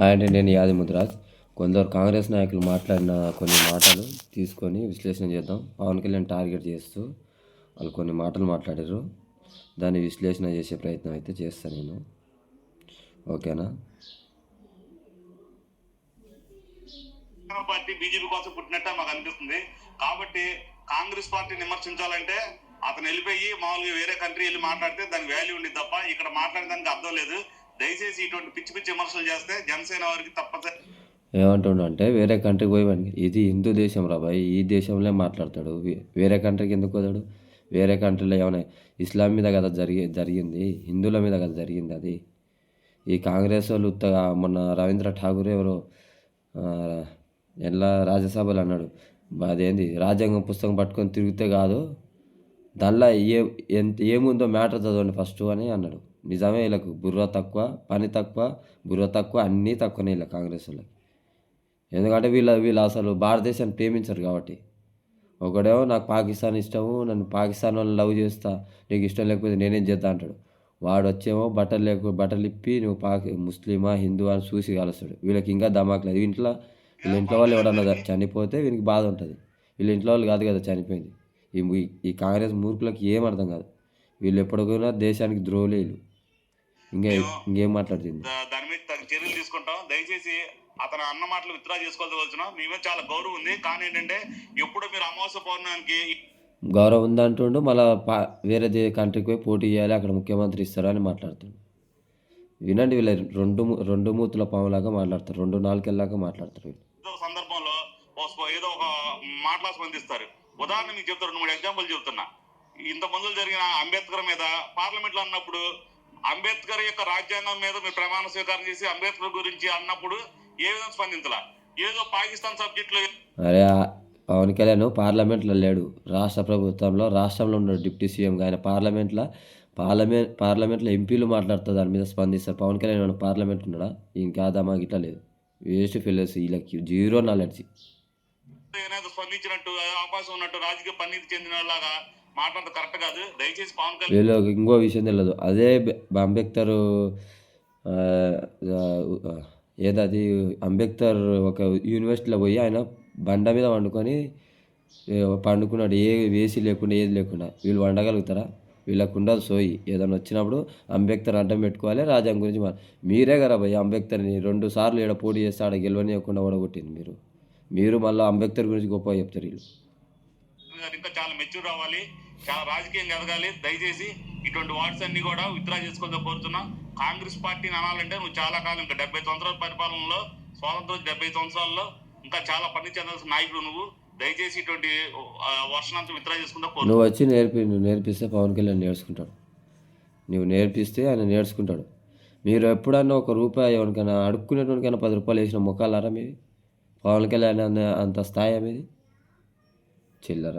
Hi అండి నేను యాది ముద్రాజ్. కొందరు కాంగ్రెస్ నాయకులు మాట్లాడిన కొన్ని మాటలు తీసుకొని విశ్లేషణ చేద్దాం. పవన్ కళ్యాణ్ టార్గెట్ చేస్తూ వాళ్ళు కొన్ని మాటలు మాట్లాడారు. దాన్ని విశ్లేషణ చేసే ప్రయత్నం అయితే చేస్తాను నేను. ఓకేనా? పార్టీ బీజేపీ కోసం పుట్టినట్ట మాకు అనిపిస్తుంది. కాబట్టి కాంగ్రెస్ పార్టీని విమర్శించాలంటే అతను వెళ్ళిపోయి మామూలుగా వేరే కంట్రీ వెళ్ళి మాట్లాడితే దానికి వాల్యూ ఉంది తప్ప ఇక్కడ మాట్లాడడానికి అర్థం లేదు. దయచేసి ఇటువంటి పిచ్చి పిచ్చి విమర్శలు చేస్తే జనసేన వారికి తప్పనిసరి ఏమంటుండ అంటే వేరే కంట్రీకి పోయి ఇది హిందూ దేశం రా బాయ్. ఈ దేశంలో మాట్లాడతాడు. వేరే కంట్రీకి ఎందుకు పోతాడు? వేరే కంట్రీలో ఏమైనా ఇస్లాం మీద కదా జరిగి జరిగింది? హిందువుల మీద కదా జరిగింది అది? ఈ కాంగ్రెస్ వాళ్ళు ఉత్తగా మొన్న రవీంద్ర ఠాగూర్ ఎవరో ఎలా రాజ్యసభలో అన్నాడు. అదేంది? రాజ్యాంగం పుస్తకం పట్టుకొని తిరిగితే కాదు దానిలో ఏ ఎంత ఏముందో మ్యాటర్ చదవండి ఫస్ట్ అని అన్నాడు. నిజమే వీళ్ళకు బుర్ర తక్కువ పని తక్కువ బుర్ర తక్కువ అన్నీ తక్కువనే వీళ్ళ కాంగ్రెస్ వాళ్ళకి. ఎందుకంటే వీళ్ళ వీళ్ళు అసలు భారతదేశాన్ని ప్రేమించరు కాబట్టి. ఒకడేమో నాకు పాకిస్తాన్ ఇష్టము నన్ను పాకిస్తాన్ వాళ్ళని లవ్ చేస్తా నీకు ఇష్టం లేకపోతే నేనేం చేద్దా అంటాడు. వాడు వచ్చేమో బట్టలు లేక బట్టలు ఇప్పి నువ్వు పాకి ముస్లిమా హిందూ అని చూసి కలుస్తాడు. వీళ్ళకి ఇంకా ధమాక్ లేదు. ఇంట్లో వీళ్ళ ఇంట్లో వాళ్ళు ఎవడన్నా చనిపోతే వీనికి బాధ ఉంటుంది. వీళ్ళ ఇంట్లో వాళ్ళు కాదు కదా చనిపోయింది. ఈ ఈ- కాంగ్రెస్ మూర్ఖులకి ఏం అర్థం కాదు. వీళ్ళు ఎప్పటికైనా దేశానికి ద్రోహులే ఇంకా ఇంకేం మాట్లాడుతుంది? దాని మీద తగిన చర్యలు తీసుకుంటాం. దయచేసి అతను అన్న మాటలు విత్డ్రా చేసుకోవాల్సిన మీ మీద చాలా గౌరవం ఉంది. కానీ ఏంటంటే ఎప్పుడు మీరు అమావాస్య పౌర్ణానికి గౌరవం ఉందంటుండు మళ్ళీ వేరే కంట్రీకి పోయి పోటీ చేయాలి అక్కడ ముఖ్యమంత్రి ఇస్తారు అని మాట్లాడుతుండు. వినండి వీళ్ళ రెండు రెండు మూతుల పాములాగా మాట్లాడతారు రెండు నాలుగేళ్ళలాగా మాట్లాడతారు వీళ్ళు. సందర్భంలో ఏదో ఒక మాటలా స్పందిస్తారు. ఉదాహరణ మీకు చెప్తారు రెండు మూడు ఎగ్జాంపుల్ చెప్తున్నా. ఇంత మందులు జరిగిన అంబేద్కర్ మీద పార్లమెంట్లో అన్నప్పుడు అంబేద్కర్ యొక్క రాజ్యాంగం మీద మీరు ప్రమాణ స్వీకారం చేసి అంబేద్కర్ గురించి అన్నప్పుడు ఏ విధంగా స్పందించాల? ఏదో పాకిస్తాన్ సబ్జెక్ట్లో అరే పవన్ కళ్యాణ్ పార్లమెంట్లో లేడు. రాష్ట్ర ప్రభుత్వంలో రాష్ట్రంలో ఉన్నాడు డిప్యూటీ సీఎం ఆయన పార్లమెంట్లో పార్లమెంట్ పార్లమెంట్లో ఎంపీలు మాట్లాడుతారు. దాని మీద స్పందిస్తారు. పవన్ కళ్యాణ్ పార్లమెంట్ ఉన్నాడా? ఇంకా దమా గిట్లా లేదు. వేస్ట్ ఫెయిల్స్ వీళ్ళకి. Zero knowledge. స్పందించినట్టు అవకాశం ఉన్నట్టు రాజకీయ పన్నీతి చెందిన లాగా మాట్లాడదు కరెక్ట్ కాదు. దయచేసి పవన్ కళ్యాణ్ ఇంకో విషయం తెలియదు అదే అంబేద్కర్ ఏదది అంబేద్కర్ ఒక యూనివర్సిటీలో పోయి ఆయన బండ మీద వండుకొని పండుకున్నాడు. ఏ వేసి లేకుండా ఏది లేకుండా. వీళ్ళు వండగలుగుతారా? వీళ్ళకు ఉండదు సోయి. ఏదైనా వచ్చినప్పుడు అంబేద్కర్ అడ్డం పెట్టుకోవాలి రాజ్యాంగం గురించి మీరే కదా భయ్య అంబేద్కర్ని రెండు సార్లు ఈడ పోటీ చేస్తే ఆడ గెలవనియకుండా ఓడగొట్టింది మీరు. మీరు మళ్ళీ అంబేద్కర్ గురించి గొప్పగా చెప్తారు వీళ్ళు. గారు ఇంకా చాలా మెచ్యూర్ అవ్వాలి చాలా రాజకీయంగా ఎదగాలి. దయచేసి ఇటువంటి వార్డ్స్ అన్ని కూడా విత్డ్రా చేసుకోవాలని కోరుతున్నా. కాంగ్రెస్ పార్టీని అనాలంటే నువ్వు చాలా కాలం ఇంకా డెబ్బై సంవత్సరాల పరిపాలనలో స్వాతంత్రం డెబ్బై సంవత్సరాల్లో ఇంకా చాలా పని చెందాల్సిన నాయకుడు నువ్వు. దయచేసి ఇటువంటి ఆ, విత్డ్రా చేసుకుంటా కోరు నువ్వు వచ్చి నేర్పి నువ్వు నేర్పిస్తే పవన్ కళ్యాణ్ నేర్చుకుంటాడు. నువ్వు నేర్పిస్తే ఆయన నేర్చుకుంటాడు. మీరు ఎప్పుడన్నా ఒక రూపాయి ఎవరికైనా అడుక్కునేటోనికైనా పది రూపాయలు వేసిన ముఖాలారా మీది? పవన్ కళ్యాణ్ అన్న అంత స్థాయి మీది? చిల్లర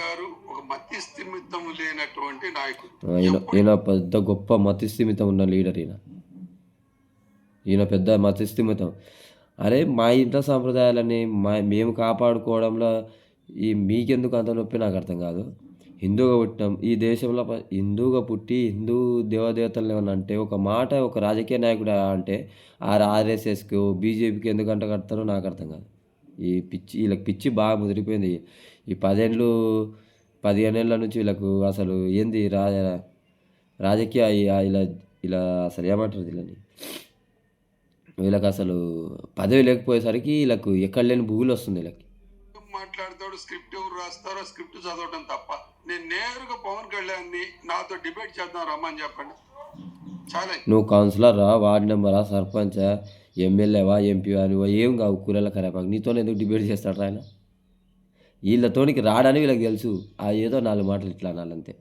గారు ఒక మతి స్థిమితం లేనటువంటి నాయకుడు. ఈయన ఈయన పెద్ద గొప్ప మతిస్థిమితం ఉన్న లీడర్ ఈయన. ఈయన పెద్ద మతిస్థిమితం అరే మా ఇంట్లో సాంప్రదాయాలని మా మేము కాపాడుకోవడంలో ఈ మీకెందుకు అంత నొప్పి? నాకు అర్థం కాదు. హిందూగా పుట్టినాం. ఈ దేశంలో హిందూగా పుట్టి హిందూ దేవదేవతలు ఏమన్నా అంటే ఒక మాట ఒక రాజకీయ నాయకుడు అంటే ఆర్ఎస్ఎస్కి బీజేపీకి ఎందుకు అంట కడతారో నాకు అర్థం కాదు. ఈ పిచ్చి వీళ్ళకి పిచ్చి బాగా ముదిరిపోయింది. ఈ పదేళ్ళు పదిహేను ఏళ్ళ నుంచి వీళ్ళకు అసలు ఏంది రా రాజకీయ ఇలా ఇలా అసలు ఏమంటారు వీళ్ళని వీళ్ళకి అసలు పదవి లేకపోయేసరికి వీళ్ళకు ఎక్కడ లేని భూగులు వస్తుంది వీళ్ళకి. మాట్లాడతాడు? స్క్రిప్ట్ ఎవరు రాస్తారో స్క్రిప్ట్ చదవడం తప్ప. నేను నేరుగా పవన్ కళ్యాణ్ని నాతో డిబేట్ చేద్దాం రమ్మని చెప్పండి. చాలా. నువ్వు కౌన్సిలరా వార్డ్ నెంబరా సర్పంచా? ఎమ్మెల్యేవా ఎంపీవా నువ్వు ఏం కావు కూరల కరేపాకు నీతో ఎందుకు డిబేట్ చేస్తాడు ఆయన? వీళ్ళతోనికి రాడని వీళ్ళకి తెలుసు. ఆ ఏదో నాలుగు మాటలు ఇట్లా అనాలంతే.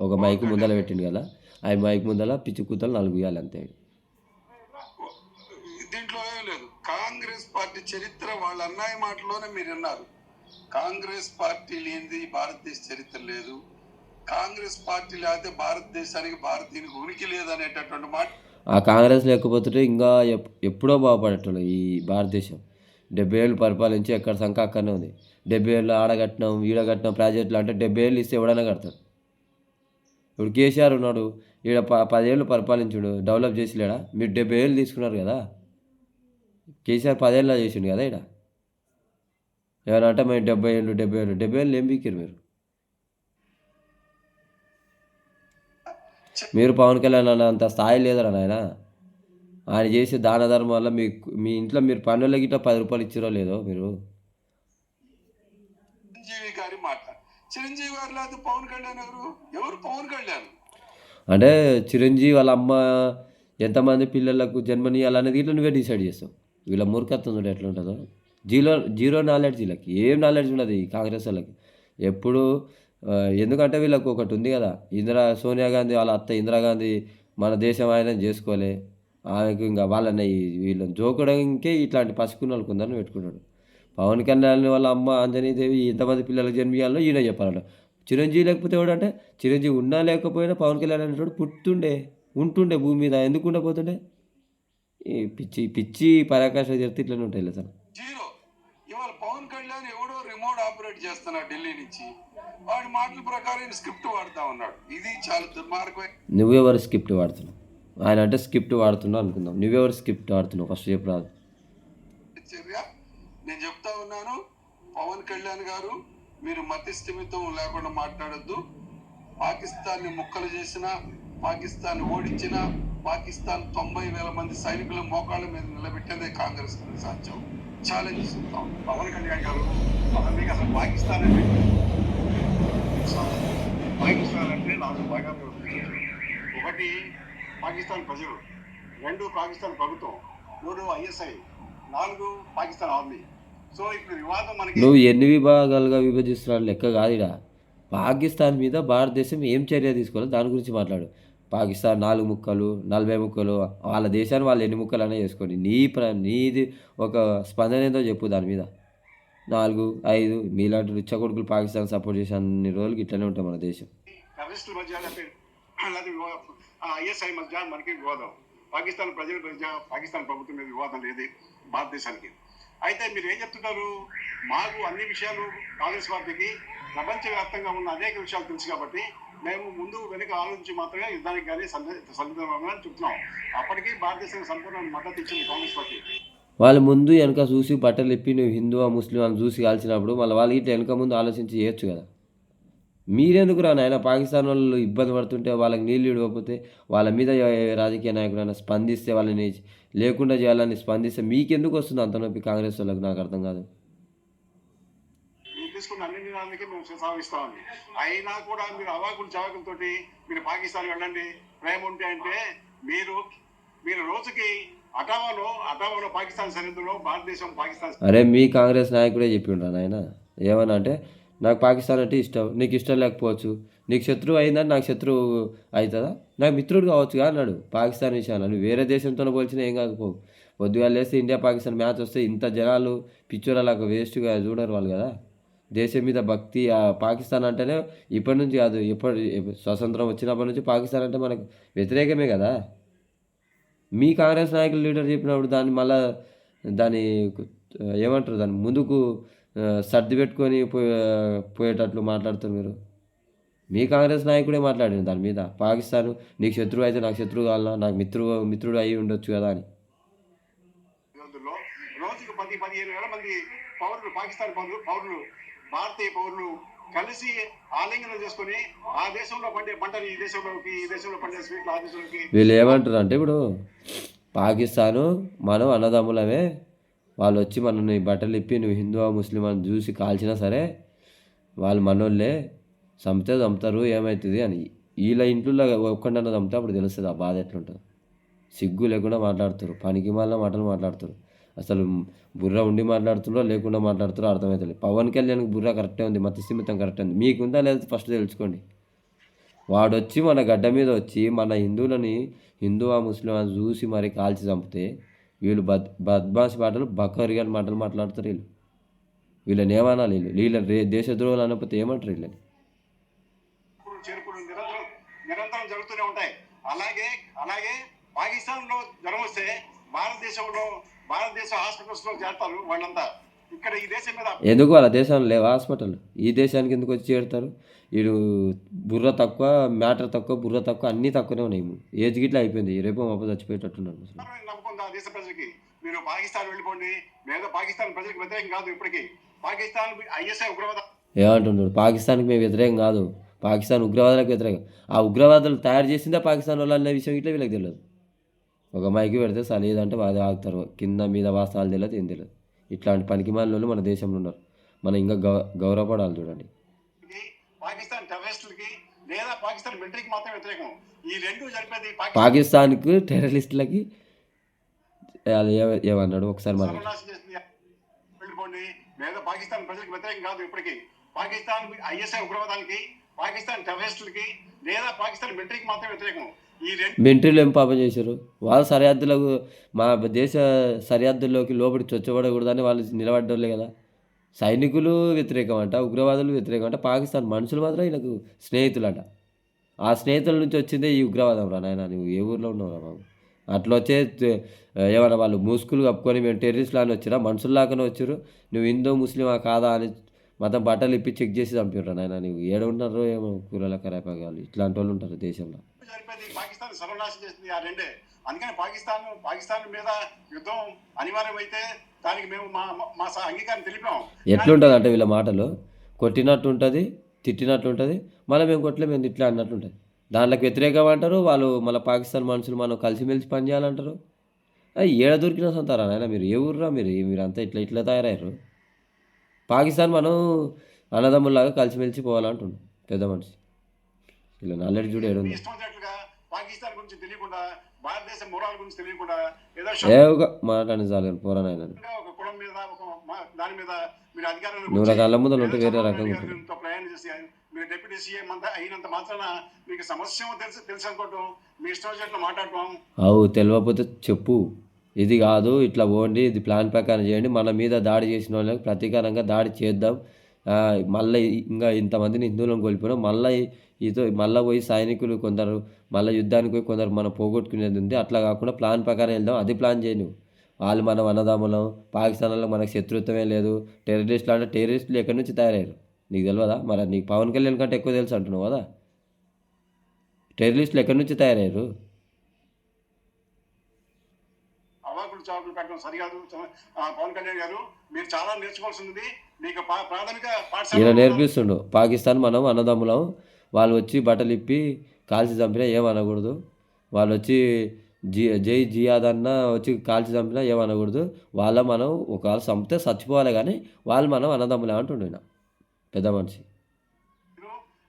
ఒక మైక్ ముందల పెట్టిండు కదా ఆ మైక్ ముందల పిచ్చి కూతలు నాలుగు ఇవ్వాలంతే దీంట్లో ఏం లేదు. కాంగ్రెస్ పార్టీ చరిత్ర వాళ్ళ అన్నయ్య మాటలోనే మీరు విన్నారు. కాంగ్రెస్ పార్టీ లేనిది భారతదేశ చరిత్ర లేదు. కాంగ్రెస్ పార్టీ లేకపోతే భారతదేశానికి భారతీయునికి ఉనికి లేదు అనేటటువంటి మాట ఆ కాంగ్రెస్ లేకపోతే ఇంకా ఎప్పుడో బాగుపడేటోళ్ళు ఈ భారతదేశం. డెబ్బై ఏళ్ళు పరిపాలించి ఎక్కడ సంఖ అక్కడనే ఉంది. డెబ్బై ఏళ్ళు ఆడగట్టినాం ఈడగట్టడం ప్రాజెక్టులు అంటే డెబ్బై ఏళ్ళు ఇస్తే ఎవడైనా కడతాడు. ఇప్పుడు కేసీఆర్ ఉన్నాడు ఈడ ప పదేళ్ళు పరిపాలించుడు డెవలప్ చేసిలేడా? మీరు డెబ్బై ఏళ్ళు తీసుకున్నారు కదా. కేసీఆర్ పదేళ్ళ చేసిండు కదా ఇక్కడ ఏమన్నా అంటే మేము డెబ్బై ఏళ్ళు డెబ్బై ఏళ్ళు డెబ్బై ఏళ్ళు ఏం బీకారు మీరు? మీరు పవన్ కళ్యాణ్ అన్న అంత స్థాయి లేదరా నాయన? ఆయన చేసే దాన ధర్మం వల్ల మీ మీ ఇంట్లో మీరు పన్నుల గిట్ట పది రూపాయలు ఇచ్చిరో లేదో మీరు? చిరంజీవి గారి మాట. చిరంజీవి గారు లేకపోతే పవన్ కళ్యాణ్ ఎవరు? ఎవరు పవన్ కళ్యాణ్? అంటే చిరంజీవి వాళ్ళ అమ్మ ఎంతమంది పిల్లలకు జన్మనియాలనేది ఇట్లా నువ్వే డిసైడ్ చేస్తావు. వీళ్ళ మూర్ఖత్వం చూడు ఎట్లా ఉంటుందో జీరో జీరో నాలెడ్జ్ వీళ్ళకి. ఏం నాలెడ్జ్ ఉండదు ఈ కాంగ్రెస్ వాళ్ళకి? ఎప్పుడు ఎందుకంటే వీళ్ళకు ఒకటి ఉంది కదా. ఇందిరా సోనియా గాంధీ వాళ్ళ అత్త ఇందిరాగాంధీ మన దేశం ఆయన చేసుకోలే. ఆమెకు ఇంకా వాళ్ళని వీళ్ళని జోకడానికే ఇట్లాంటి పసుకున్నోళ్ళు కొందరిని పెట్టుకున్నాడు పవన్ కళ్యాణ్ వాళ్ళ అమ్మ ఆంజనేయదేవి ఎంతమంది పిల్లలకు జన్మియాలో ఈయన చెప్పాలట. చిరంజీవి లేకపోతే ఎవడంటే చిరంజీవి ఉన్నా లేకపోయినా పవన్ కళ్యాణ్ అనేటోడు పుట్టుండే ఉంటుండే భూమి మీద. ఎందుకు ఉండబోతుండే? ఈ పిచ్చి పిచ్చి పరాకాశ జరిగితే ఇట్లనే ఉంటాయి లేదు జీరో. ఇవాళ పవన్ కళ్యాణ్ ఎవడో రిమోట్ ఆపరేట్ చేస్తున్నా ఢిల్లీ నుంచి. వాడి మాటల ప్రకారం స్క్రిప్ట్ వాడుతా ఉన్నాడు. ఇది చాలా దుర్మార్గమైన నువ్వెవరు స్క్రిప్ట్ వాడుతున్నావు? ఆయన అంటే స్క్రిప్ట్ వాడుతున్నావు అనుకుందాం. నువ్వెవరు స్క్రిప్ట్ వాడుతున్నావు? ఫస్ట్ చెప్పు రాదు. చర్య నేను చెప్తా ఉన్నాను. పవన్ కళ్యాణ్ గారు మీరు మతి స్థిమితం లేకుండా మాట్లాడొద్దు. పాకిస్తాన్ని ముక్కలు చేసిన పాకిస్తాన్ ఓడించిన పాకిస్తాన్ తొంభై వేల మంది సైనికుల మోకాళ్ళ మీద నిలబెట్టేదే కాంగ్రెస్ సాధ్యం. ఛాలెంజ్ పవన్ కళ్యాణ్ గారు మీకు అసలు పాకిస్తాన్ అంటే పాకిస్తాన్ అంటే నాకు బాగా ఒకటి పాకిస్తాన్ ప్రజలు రెండు పాకిస్తాన్ ప్రభుత్వం మూడు ఐఎస్ఐ నాలుగు పాకిస్తాన్ ఆర్మీ. సో ఇప్పుడు వివాదం మనకి నువ్వు ఎన్ని విభాగాలుగా విభజిస్తున్నాడు లెక్క కాదురా పాకిస్తాన్ మీద భారతదేశం ఏం చర్య తీసుకోవాలి దాని గురించి మాట్లాడు. పాకిస్తాన్ నాలుగు ముక్కలు నలభై ముక్కలు వాళ్ళ దేశాన్ని వాళ్ళు ఎన్ని ముక్కలు అనే చేసుకోండి. నీ ప్ర నీది ఒక స్పందన ఏందో చెప్పు దాని మీద. నాలుగు ఐదు మీలాంటి రుచ్చ కొడుకులు పాకిస్తాన్ సపోర్ట్ చేసే అన్ని రోజులకి ఇట్లనే ఉంటాం మన దేశం. టెర్రరిస్టుల మధ్య ఐఎస్ఐ మధ్య మనకి వివాదం. పాకిస్తాన్ ప్రజల మధ్య పాకిస్తాన్ ప్రభుత్వం మీద వివాదం లేదు భారతదేశానికి. అయితే మీరు ఏం చెప్తున్నారు? మాకు అన్ని విషయాలు కాంగ్రెస్ పార్టీకి ప్రపంచవ్యాప్తంగా ఉన్న అనేక విషయాలు తెలుసు కాబట్టి మేము ముందు వెనుక ఆలోచించి మాత్రమే యుద్ధానికి కానీ సన్నిధమని చెప్తున్నాం. అప్పటికి భారతదేశానికి సంపూర్ణ మద్దతు ఇచ్చింది కాంగ్రెస్ పార్టీ. వాళ్ళు ముందు వెనక చూసి బట్టలు ఇప్పి నువ్వు హిందువా ముస్లిం అని చూసి కాల్చినప్పుడు మళ్ళీ వాళ్ళు ఇట్లా వెనక ముందు ఆలోచించి చేయొచ్చు కదా. మీరెందుకు రా నాయన? పాకిస్తాన్ వాళ్ళు ఇబ్బంది పడుతుంటే వాళ్ళకి నీళ్ళు ఇవ్వకపోతే వాళ్ళ మీద రాజకీయ నాయకులైనా స్పందిస్తే వాళ్ళని లేకుండా చేయాలని స్పందిస్తే మీకెందుకు వస్తుంది అంత నొప్పి కాంగ్రెస్ వాళ్ళకి? నాకు అర్థం కాదు. తీసుకున్న అన్ని మేము అయినా కూడా మీరు అవాకులు చవాకులతోటి మీరు పాకిస్తాన్ వెళ్ళండి. ప్రేమ ఉంటే అంటే మీరు మీరు రోజుకి అటావాలో అటావాలో పాకిస్తాన్ సరిహద్దులో భారతదేశం పాకిస్తాన్ అరే మీ కాంగ్రెస్ నాయకుడే చెప్పిండ్రా నాయన ఏమన్నా అంటే నాకు పాకిస్తాన్ అంటే ఇష్టం నీకు ఇష్టం లేకపోవచ్చు. నీకు శత్రువు అయిందని నాకు శత్రువు అవుతుందా? నాకు మిత్రుడు కావచ్చు అన్నాడు పాకిస్తాన్ విషయాలు నువ్వు వేరే దేశంతో పోల్చినా ఏం కాకపోవు పొద్దుగా లేస్తే ఇండియా పాకిస్తాన్ మ్యాచ్ వస్తే ఇంత జనాలు పిచ్చోరలాగా వేస్ట్గా చూడరు వాళ్ళు కదా. దేశం మీద భక్తి పాకిస్తాన్ అంటేనే ఇప్పటి నుంచి కాదు ఎప్పటి స్వతంత్రం వచ్చినప్పటి నుంచి పాకిస్తాన్ అంటే మనకు వ్యతిరేకమే కదా. మీ కాంగ్రెస్ నాయకులు లీడర్ చెప్పినప్పుడు దాన్ని మళ్ళా దాన్ని ఏమంటారు దాన్ని ముందుకు సర్ది పెట్టుకొని పోయే పోయేటట్లు మాట్లాడుతారు మీరు? మీ కాంగ్రెస్ నాయకుడే మాట్లాడాను దాని మీద. పాకిస్తాన్ నీకు శత్రువు అయితే నాకు శత్రువు కావాలన్నా నాకు మిత్రుడు మిత్రుడు అయి ఉండొచ్చు కదా అని. రోజుకు పది పదిహేను వేల మంది పౌరులు పాకిస్తాన్ పౌరులు పౌరులు భారతీయ పౌరులు కలిసి ఆలింగనం చేసుకుని ఆ దేశంలో పండే పంటని ఈ దేశంలోకి ఈ దేశంలో పండే స్వీట్లు ఆ దేశంలోకి వీళ్ళు ఏమంటారు అంటే ఇప్పుడు పాకిస్తాను మనం అన్నదమ్ములమే వాళ్ళు వచ్చి మనల్ని బట్టలు ఇప్పి నువ్వు హిందూ ముస్లిం అని చూసి కాల్చినా సరే వాళ్ళు మనోళ్ళే చంపితే చంపుతారు ఏమవుతుంది అని. వీళ్ళ ఇంట్లో ఒక్కడన్నా చంపితే అప్పుడు తెలుస్తుంది ఆ బాధ ఎట్లుంటుందో. సిగ్గు లేకుండా మాట్లాడుతారు పనికి మళ్ళీ మాటలు మాట్లాడుతారు. అసలు బుర్ర ఉండి మాట్లాడుతున్నారో లేకుండా మాట్లాడుతారో అర్థమవుతుంది పవన్ కళ్యాణ్కి బుర్ర కరెక్టే ఉంది మత స్థిమితం కరెక్టే ఉంది. మీకుందా లేదా ఫస్ట్ తెలుసుకోండి. వాడు వచ్చి మన గడ్డ మీద వచ్చి మన హిందువులని హిందూ ఆ ముస్లిం అని చూసి మరి కాల్చి చంపితే వీళ్ళు బద్ బద్మాసి మాటలు బకరిగా మాటలు మాట్లాడతారు వీళ్ళు. వీళ్ళని ఏమనాలి వీళ్ళు? వీళ్ళ రే- దేశద్రోహులు అనకపోతే ఏమంటారు వీళ్ళని? నిరంతరం జరుగుతూనే ఉంటాయి. అలాగే అలాగే పాకిస్తాన్లో జ్వరం వస్తే భారతదేశంలో భారతదేశ హాస్పిటల్స్లో చేస్తారు వాళ్ళంతా. ఇక్కడ ఈ దేశం మీద ఎందుకు వాళ్ళ దేశంలో లేవు హాస్పిటల్? ఈ దేశానికి ఎందుకు వచ్చి చేరుతారు? వీడు బుర్ర తక్కువ మ్యాటర్ తక్కువ బుర్ర తక్కువ అన్నీ తక్కువనే ఉన్నాయి ఏజ్ గిట్లా అయిపోయింది. రేపు మాప నమ్మకం ఉందా దేశ ప్రజలకి? మీరు పాకిస్తాన్ వెళ్ళిపోండి. లేదా పాకిస్తాన్ ప్రజలకు వ్యతిరేకం కాదు ఇప్పటికీ. పాకిస్తాన్ ఐఎస్ఐ ఉగ్రవాద ఏమంటున్నాడు? పాకిస్తాన్కి మేము వ్యతిరేకం కాదు. పాకిస్తాన్ ఉగ్రవాదులకు వ్యతిరేకం. ఆ ఉగ్రవాదులు తయారు చేసిందే పాకిస్తాన్ వాళ్ళు అనే విషయం ఇట్లా వీళ్ళకి తెలియదు. ఒక మైకి పెడితే సరే ఏదంటే అది ఆగుతారు. కింద మీద వాస్తవాలు తెలియదు ఏం తెలియదు. ఇట్లాంటి పనికి వాళ్ళు మన దేశంలో ఉన్నారు. మనం ఇంకా గౌ గౌరవపడాలి చూడండి. పాకిస్తాన్ టెర్రరిస్టులకి లేదా పాకిస్తాన్ మిలిటరీకి మాత్రం వ్యతిరేకం. ఈ రెండు జరిపేది పాకిస్తాన్కు టెర్రరిస్టులకి వాళ్ళు ఏ- ఏమన్నాడు? ఒకసారి మనం లేదా పాకిస్తాన్ ప్రజలకు వ్యతిరేకం కాదు ఇప్పటికీ. పాకిస్తాన్ ఐఎస్ఐ ఉగ్రవాదానికి పాకిస్తాన్ టెర్రరిస్టులకి లేదా పాకిస్తాన్ మిలిటరీకి మాత్రం వ్యతిరేకం. మిలిటరీలు ఏం పాపం చేశారు? వాళ్ళ సరిహద్దులకు మా దేశ సరిహద్దుల్లోకి లోపలికి చొచ్చబడకూడదని వాళ్ళు నిలబడ్డోళ్ళే కదా. సైనికులు వ్యతిరేకం అంట ఉగ్రవాదులు వ్యతిరేకం అంట పాకిస్తాన్ మనుషులు మాత్రం వీళ్ళకు స్నేహితులంట. ఆ స్నేహితుల నుంచి వచ్చిందే ఈ ఉగ్రవాదం రా నాయన నువ్వు ఏ ఊర్లో ఉన్నావురా బాబు? అట్లా వచ్చే ఏమన్నా వాళ్ళు ముసుగులు కప్పుకొని మేము టెర్రరిస్టులు అని వచ్చిరా మనుషుల్లాగానే వచ్చారు నువ్వు హిందూ ముస్లిమా కాదా అని మొత్తం బట్టలు ఇప్పి చెక్ చేసి చంపిర్రా నాయన నువ్వు ఏడ ఉన్నారో ఏమో కూరల కరేపాగాలు ఇట్లాంటి వాళ్ళు ఉంటారు దేశంలో. పాకిస్తాన్ ఆ రెండే. అందుకని పాకిస్తాన్ పాకిస్తాన్ మీద యుద్ధం అనివార్యమైతే దానికి మేము మా మా అంగీకారం తెలిపాం. ఎట్లుంటుంది అంటే వీళ్ళ మాటలు. కొట్టినట్టు ఉంటుంది తిట్టినట్టు ఉంటుంది మళ్ళీ మేము కొట్టలే మేము ఇట్లా అన్నట్టు ఉంటుంది దాంట్లోకి వ్యతిరేకం అంటారు వాళ్ళు మళ్ళీ పాకిస్తాన్ మనుషులు మనం కలిసిమెలిసి పని చేయాలంటారు అయ్యి ఏడ దొరికిన సొంతారా నాయన మీరు? ఏ ఊర్రా మీరు? మీరు అంతా ఇట్లా ఇట్లా తయారయ్యారు. పాకిస్తాన్ మనం అన్నదమ్ముల్లాగా కలిసిమెలిసి పోవాలంటుండు పెద్ద మనిషి. ఇలా నల్లడి చూడు ఏడుంది. పాకిస్తాన్ గురించి తెలియకుండా భారతదేశ మూలాల గురించి తెలియకుండా ఏ ఒక మాట అని చాలు ఒక కులం మీద ఒక దాని మీద మీరు అధికారంలో నువ్వు ముందర ఉంటే వేరే ప్రయాణం చేసి మీరు డిప్యూటీ సీఎం అంతా అయినంత మాత్రాన మీకు సమస్య తెలుసు తెలుసు అనుకోవటం మీ ఇష్టం వచ్చినట్లు మాట్లాడటం అవు తెలియకపోతే చెప్పు. ఇది కాదు ఇట్లా పోండి ఇది ప్లాన్ ప్రకారం చేయండి. మన మీద దాడి చేసిన వాళ్ళకి ప్రతీకారంగా దాడి చేద్దాం. మళ్ళీ ఇంకా ఇంతమందిని హిందువులను కోల్పోయినాం. మళ్ళీ ఇతో మళ్ళీ పోయి సైనికులు కొందరు మళ్ళీ యుద్ధానికి పోయి కొందరు మనం పోగొట్టుకునేది ఉంది. అట్లా కాకుండా ప్లాన్ ప్రకారం వెళ్దాం. అది ప్లాన్ చేయను వాళ్ళు మనం అన్నదమ్ములం పాకిస్తాన్లో మనకు శత్రుత్వమే లేదు. టెర్రరిస్టులు అంటే టెర్రరిస్టులు ఎక్కడి నుంచి తయారయ్యారు? నీకు తెలియదా? మరి నీకు పవన్ కళ్యాణ్ కంటే ఎక్కువ తెలుసు అంటున్నావు కదా. టెర్రరిస్టులు ఎక్కడి నుంచి తయారయ్యారు? అవాకులు చావులు పెట్టడం సరికాదు. పవన్ కళ్యాణ్ గారు మీరు చాలా నేర్చుకోవాల్సి ఉంది మీకు ప్రాథమిక పాఠశాల నేర్పిస్తుండు. పాకిస్తాన్ మనం అన్నదమ్ములం. వాళ్ళు వచ్చి బట్టలు ఇప్పి కాల్చి చంపినా ఏమనకూడదు. వాళ్ళు వచ్చి జీ జై జియాద్ అన్న వచ్చి కాల్చి చంపినా ఏమనకూడదు. వాళ్ళ మనం ఒకవేళ చంపితే చచ్చిపోవాలి కానీ వాళ్ళు మనం అన్నదమ్ములే అంటుండు పెద్ద మనిషి.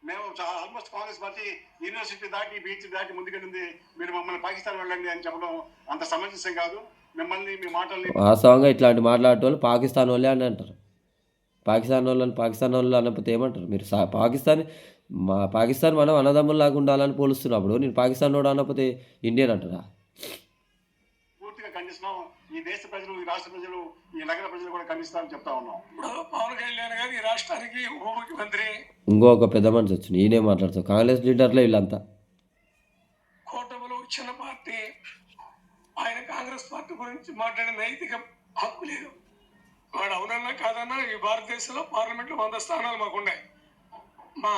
మేము ఆల్మోస్ట్ కాంగ్రెస్ పార్టీ యూనివర్సిటీ దాటి బీచ్ దాటి ముందుకెళ్ళింది. మీరు మమ్మల్ని పాకిస్తాన్ వెళ్ళండి అని చెప్పడం అంత సమంజసం కాదు. వాస్తవంగా ఇట్లాంటి మాట్లాడేటోళ్ళు పాకిస్తాన్ వాళ్ళే అని అంటారు. పాకిస్తాన్ వాళ్ళని పాకిస్తాన్ వాళ్ళు అన్నప్పుడు ఏమంటారు? మీరు సా- పాకిస్తాన్ మా పాకిస్తాన్ మనం అన్నదమ్ముల్లాగా ఉండాలని పోలుస్తున్నప్పుడు నేను పాకిస్తాన్ వాడు అన్నపోతే ఇండియన్ అంటారా? పూర్తిగా ఖండిస్తున్నాం. ఈ దేశ ప్రజలు ఈ రాష్ట్ర ప్రజలు ఈ నగర ప్రజలు కూడా ఖండిస్తామని చెప్తా ఉన్నాం. ఇప్పుడు పవన్ కళ్యాణ్ గారు ఈ రాష్ట్రానికి ఉప ముఖ్యమంత్రి. ఇంకొక పెద్ద మనిషి వచ్చింది ఈయనే మాట్లాడతారు కాంగ్రెస్ లీడర్లే వీళ్ళంతా. కూటమిలో చిన్న పార్టీ. ఆయన కాంగ్రెస్ పార్టీ గురించి మాట్లాడే నైతిక హక్కు లేదు. వాడు అవునన్నా కాదన్నా ఈ భారతదేశంలో పార్లమెంట్లో వంద స్థానాలు మాకున్నాయి మా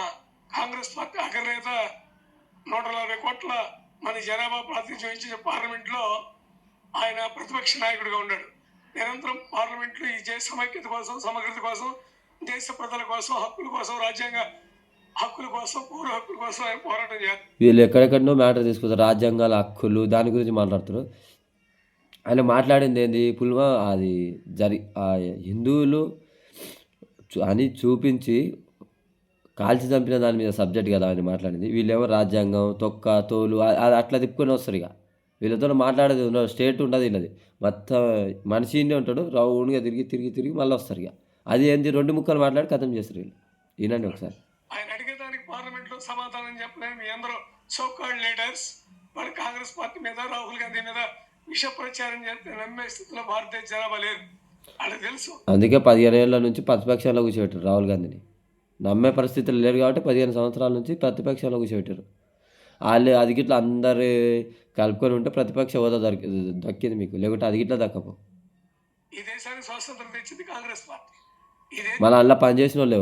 కాంగ్రెస్ పార్టీ అగ్రనేత నూట నలభై కోట్ల మన జనాభా ప్రాతినిధ్యం ఇచ్చిన పార్లమెంట్లో ఆయన ప్రతిపక్ష నాయకుడిగా ఉన్నాడు. నిరంతరం పార్లమెంట్లో ఈ దేశ సమైక్యత కోసం సమగ్రత కోసం దేశ ప్రజల కోసం హక్కుల కోసం రాజ్యాంగ హక్కుల కోసం పౌర హక్కుల కోసం ఆయన పోరాటం చేయాలి. వీళ్ళు ఎక్కడెక్కడనో మ్యాటర్ తీసుకుంటారు రాజ్యాంగాల హక్కులు దాని గురించి మాట్లాడుతారు ఆయన మాట్లాడింది ఏంది? పుల్వా అది జరి ఆ హిందువులు చూ- అని చూపించి కాల్చి చంపిన దాని మీద సబ్జెక్ట్ కదా అని మాట్లాడింది. వీళ్ళేమో రాజ్యాంగం తొక్క తోలు అది అట్లా తిప్పుకొని వస్తారు ఇక. వీళ్ళతో మాట్లాడేది ఉండదు స్టేట్ ఉండదు వీళ్ళది. మొత్తం మనిషి ఉంటాడు. రౌండ్గా తిరిగి తిరిగి తిరిగి మళ్ళీ వస్తారు ఇక. అది ఏంది? రెండు ముక్కలు మాట్లాడి కథం చేస్తారు వీళ్ళు. వినండి ఒకసారి. పార్లమెంట్లో సమాధానం చెప్పలేని మీ అందరూ సోకాల్డ్ లీడర్స్ వాళ్ళు కాంగ్రెస్ పార్టీ మీద రాహుల్ గాంధీ మీద విష ప్రచారం చేస్తే నమ్మే స్థితిలో భారతదేశ జనాభా లేరు వాళ్ళకి తెలుసు. అందుకే పదిహేను ఏళ్ళ నుంచి ప్రతిపక్షంలో కూర్చోబెట్టారు రాహుల్ గాంధీని. నమ్మే పరిస్థితులు లేరు కాబట్టి పదిహేను సంవత్సరాల నుంచి ప్రతిపక్షంలో కూర్చోబెట్టారు. వాళ్ళు అది గిట్లా అందరు కలుపుకొని ఉంటే ప్రతిపక్ష హోదా దొరికి దక్కింది మీకు. లేకుంటే అది గిట్లా దక్కపో. ఈ దేశానికి స్వాతంత్రం తెచ్చింది కాంగ్రెస్ పార్టీ. మన అందులో పనిచేసిన వాళ్ళు